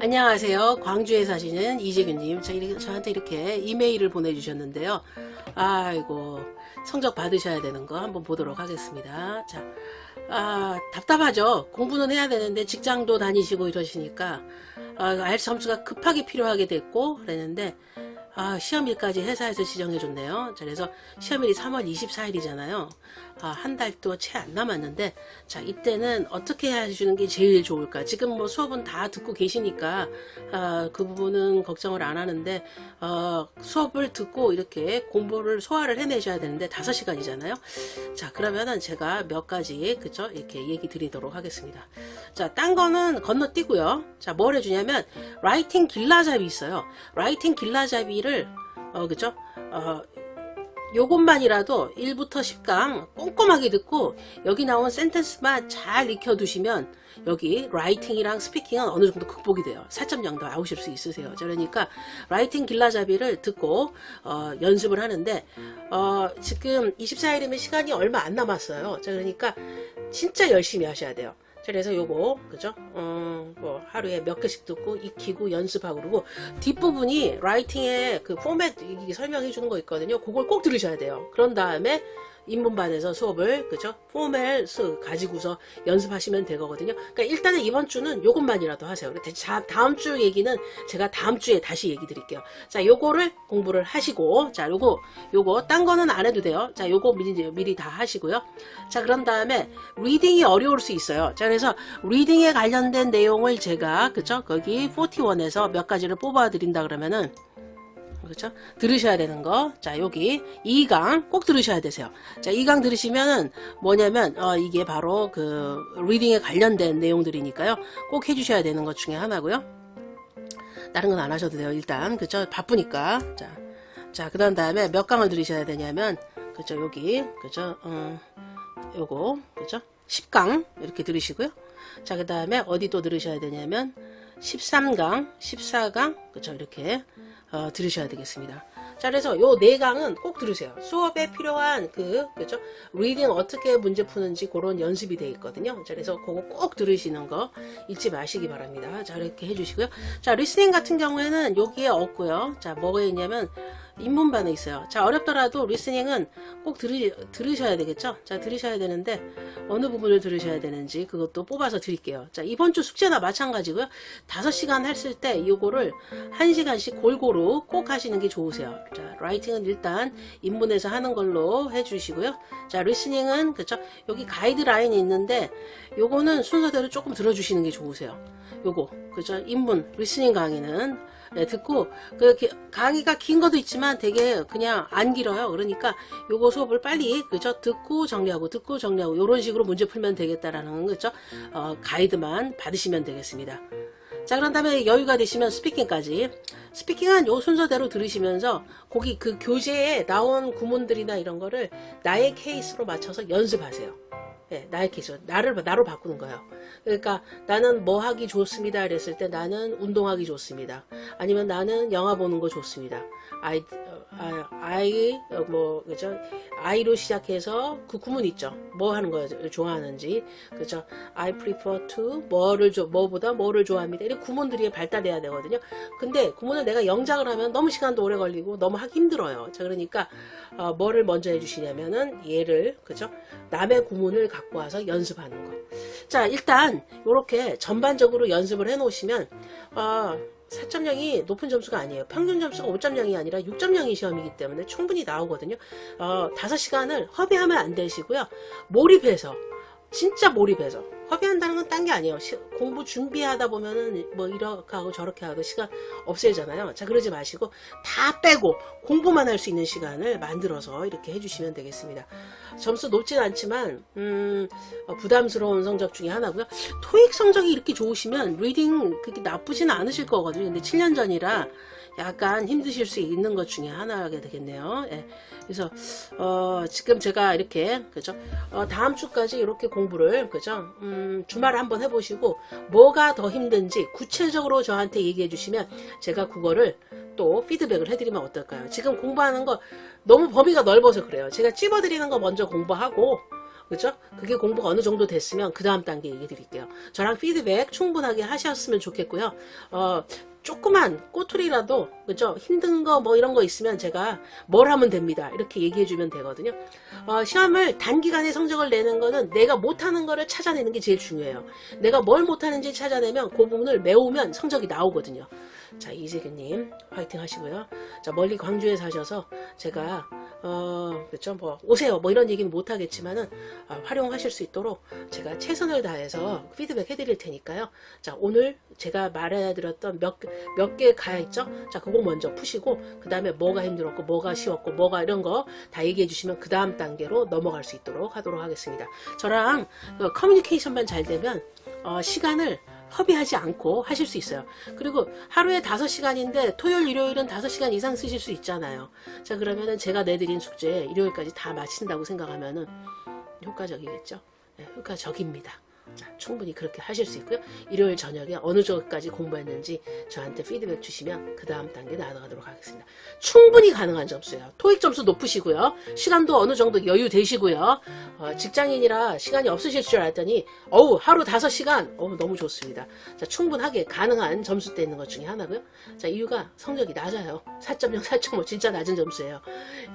안녕하세요. 광주에 사시는 이재균님. 저한테 이렇게 이메일을 보내주셨는데요. 아이고, 성적 받으셔야 되는 거 한번 보도록 하겠습니다. 자, 아, 답답하죠. 공부는 해야 되는데 직장도 다니시고 이러시니까, 아, 알 점수가 급하게 필요하게 됐고, 그랬는데, 아, 시험일까지 회사에서 지정해줬네요. 자, 그래서 시험일이 3월 24일이잖아요. 아, 한 달도 채 안 남았는데, 자, 이때는 어떻게 해주는 게 제일 좋을까? 지금 뭐 수업은 다 듣고 계시니까, 아, 그 부분은 걱정을 안 하는데, 어, 수업을 듣고 이렇게 공부를 소화를 해내셔야 되는데, 5시간이잖아요. 자, 그러면은 제가 몇 가지, 그죠? 이렇게 얘기 드리도록 하겠습니다. 자, 딴 거는 건너뛰고요. 자, 뭘 해주냐면, 라이팅 길라잡이 있어요. 라이팅 길라잡이 를, 어, 그죠? 어, 요것만이라도 1부터 10강 꼼꼼하게 듣고 여기 나온 센텐스만 잘 익혀 두시면 여기 라이팅이랑 스피킹은 어느 정도 극복이 돼요. 4.0도 아우실 수 있으세요. 자, 그러니까 라이팅 길라잡이를 듣고 어, 연습을 하는데 어, 지금 24일이면 시간이 얼마 안 남았어요. 자, 그러니까 진짜 열심히 하셔야 돼요. 자, 그래서 요거 그죠? 어, 뭐 하루에 몇 개씩 듣고 익히고 연습하고 그러고 뒷부분이 라이팅의 그 포맷 설명해 주는 거 있거든요. 그걸 꼭 들으셔야 돼요. 그런 다음에 인문반에서 수업을 그죠? 포맷 가지고서 연습하시면 되거든요. 그러니까 일단은 이번 주는 요것만이라도 하세요. 자, 다음 주 얘기는 제가 다음 주에 다시 얘기 드릴게요. 자, 요거를 공부를 하시고 자, 요거 요거 딴 거는 안 해도 돼요. 자, 요거 미리 미리 다 하시고요. 자, 그런 다음에 리딩이 어려울 수 있어요. 자, 그래서 리딩에 관련된 내용을 제가 그죠? 거기 41에서 몇 가지를 뽑아 드린다 그러면은 그렇죠? 들으셔야 되는 거. 자, 여기 2강 꼭 들으셔야 되세요. 자, 2강 들으시면은 뭐냐면 어, 이게 바로 그 리딩에 관련된 내용들이니까요. 꼭 해주셔야 되는 것 중에 하나고요. 다른 건 안 하셔도 돼요. 일단 그죠? 바쁘니까. 자, 자, 그다음 다음에 몇 강을 들으셔야 되냐면 그죠? 여기 그죠? 어, 요거 그죠? 10강 이렇게 들으시고요. 자, 그 다음에 어디 또 들으셔야 되냐면 13강, 14강 그죠? 이렇게 어, 들으셔야 되겠습니다. 자, 그래서 요 네 강은 꼭 들으세요. 수업에 필요한 그, 그죠? 리딩 어떻게 문제 푸는지 그런 연습이 돼 있거든요. 자, 그래서 그거 꼭 들으시는 거 잊지 마시기 바랍니다. 자, 이렇게 해주시고요. 자, 리스닝 같은 경우에는 여기에 없고요. 자, 뭐가 있냐면, 입문반에 있어요. 자, 어렵더라도 리스닝은 꼭 들으, 들으셔야 되겠죠? 자, 들으셔야 되는데, 어느 부분을 들으셔야 되는지 그것도 뽑아서 드릴게요. 자, 이번 주 숙제나 마찬가지고요. 5시간 했을 때 이거를 1시간씩 골고루 꼭 하시는 게 좋으세요. 자, 라이팅은 일단 입문에서 하는 걸로 해주시고요. 자, 리스닝은, 그쵸? 여기 가이드라인이 있는데, 요거는 순서대로 조금 들어주시는 게 좋으세요. 요거, 그죠? 입문, 리스닝 강의는 네, 듣고 그 강의가 긴 것도 있지만 되게 그냥 안 길어요. 그러니까 요거 수업을 빨리 그죠 듣고 정리하고 듣고 정리하고 이런 식으로 문제 풀면 되겠다라는 그죠 어, 가이드만 받으시면 되겠습니다. 자 그런 다음에 여유가 되시면 스피킹까지 스피킹은 요 순서대로 들으시면서 거기 그 교재에 나온 구문들이나 이런 거를 나의 케이스로 맞춰서 연습하세요. 네, 나의 케이스 나를 나로 바꾸는 거예요. 그러니까 나는 뭐 하기 좋습니다. 그랬을 때 나는 운동하기 좋습니다. 아니면 나는 영화 보는 거 좋습니다. 아이 아, 아이 뭐 그죠 아이로 시작해서 그 구문 있죠. 뭐 하는 거 좋아하는지 그죠 I prefer to 뭐를 조, 뭐보다 뭐를 좋아합니다. 이런 구문들이 발달해야 되거든요. 근데 구문을 내가 영작을 하면 너무 시간도 오래 걸리고 너무 하기 힘들어요. 자 그러니까 어, 뭐를 먼저 해주시냐면은 얘를 그죠 남의 구문을 갖고 와서 연습하는 거. 자 일단 이렇게 전반적으로 연습을 해 놓으시면 어, 4.0이 높은 점수가 아니에요. 평균 점수가 5.0이 아니라 6.0이 시험이기 때문에 충분히 나오거든요. 어, 5시간을 허비하면 안 되시고요. 몰입해서 진짜 몰입해서 허비한다는 건 딴 게 아니에요. 시, 공부 준비하다 보면은 뭐 이렇게 하고 저렇게 하고 시간 없애잖아요. 자 그러지 마시고 다 빼고 공부만 할 수 있는 시간을 만들어서 이렇게 해주시면 되겠습니다. 점수 높진 않지만 음, 어, 부담스러운 성적 중에 하나고요. 토익 성적이 이렇게 좋으시면 리딩 그렇게 나쁘진 않으실 거거든요. 근데 7년 전이라 약간 힘드실 수 있는 것 중에 하나가 되겠네요. 예. 그래서 어, 지금 제가 이렇게 그죠? 어, 다음 주까지 이렇게 공부를 그죠? 음, 주말에 한번 해보시고 뭐가 더 힘든지 구체적으로 저한테 얘기해 주시면 제가 그거를 또 피드백을 해드리면 어떨까요? 지금 공부하는 거 너무 범위가 넓어서 그래요. 제가 찝어드리는 거 먼저 공부하고 그죠? 그게 공부가 어느 정도 됐으면 그 다음 단계 얘기 드릴게요. 저랑 피드백 충분하게 하셨으면 좋겠고요. 어, 조그만 꼬투리라도, 그죠? 힘든 거 뭐 이런 거 있으면 제가 뭘 하면 됩니다. 이렇게 얘기해 주면 되거든요. 어, 시험을 단기간에 성적을 내는 거는 내가 못하는 거를 찾아내는 게 제일 중요해요. 내가 뭘 못하는지 찾아내면 그 부분을 메우면 성적이 나오거든요. 자, 이재규님, 화이팅 하시고요. 자, 멀리 광주에 사셔서 제가, 어, 그쵸, 뭐, 오세요. 뭐 이런 얘기는 못 하겠지만은, 아, 활용하실 수 있도록 제가 최선을 다해서 피드백 해드릴 테니까요. 자, 오늘 제가 말해드렸던 몇, 몇 개 가야 있죠? 자, 그거 먼저 푸시고, 그 다음에 뭐가 힘들었고, 뭐가 쉬웠고, 뭐가 이런 거 다 얘기해 주시면 그 다음 단계로 넘어갈 수 있도록 하도록 하겠습니다. 저랑 그 커뮤니케이션만 잘 되면, 어, 시간을 허비하지 않고 하실 수 있어요. 그리고 하루에 5시간인데 토요일, 일요일은 5시간 이상 쓰실 수 있잖아요. 자, 그러면은 제가 내드린 숙제 일요일까지 다 마친다고 생각하면은 효과적이겠죠? 네, 효과적입니다. 자, 충분히 그렇게 하실 수 있고요. 일요일 저녁에 어느 정도까지 공부했는지 저한테 피드백 주시면 그 다음 단계 나아가도록 하겠습니다. 충분히 가능한 점수예요. 토익 점수 높으시고요. 시간도 어느 정도 여유 되시고요. 어, 직장인이라 시간이 없으실 줄 알았더니 어우 하루 5시간 어우 너무 좋습니다. 자, 충분하게 가능한 점수대 있는 것 중에 하나고요. 자, 이유가 성적이 낮아요. 4.0, 4.5 진짜 낮은 점수예요.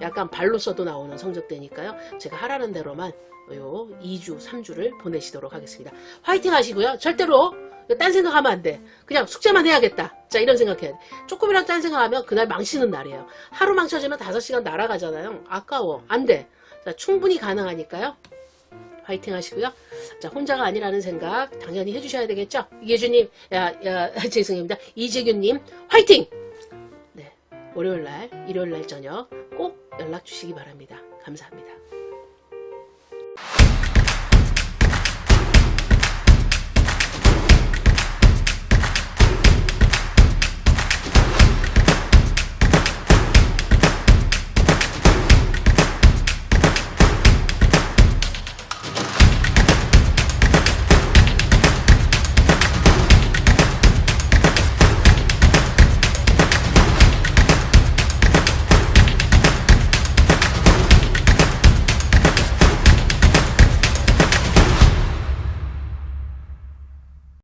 약간 발로 써도 나오는 성적대니까요. 제가 하라는 대로만 요 2주, 3주를 보내시도록 하겠습니다. 화이팅 하시고요. 절대로 딴 생각하면 안 돼. 그냥 숙제만 해야겠다. 자, 이런 생각해야 돼. 조금이라도 딴 생각하면 그날 망치는 날이에요. 하루 망쳐지면 5시간 날아가잖아요. 아까워. 안 돼. 자, 충분히 가능하니까요. 화이팅 하시고요. 자, 혼자가 아니라는 생각 당연히 해주셔야 되겠죠? 이계주님, 야, 야, 죄송합니다. 이재균님, 화이팅! 네. 월요일 날, 일요일 날 저녁 꼭 연락 주시기 바랍니다. 감사합니다.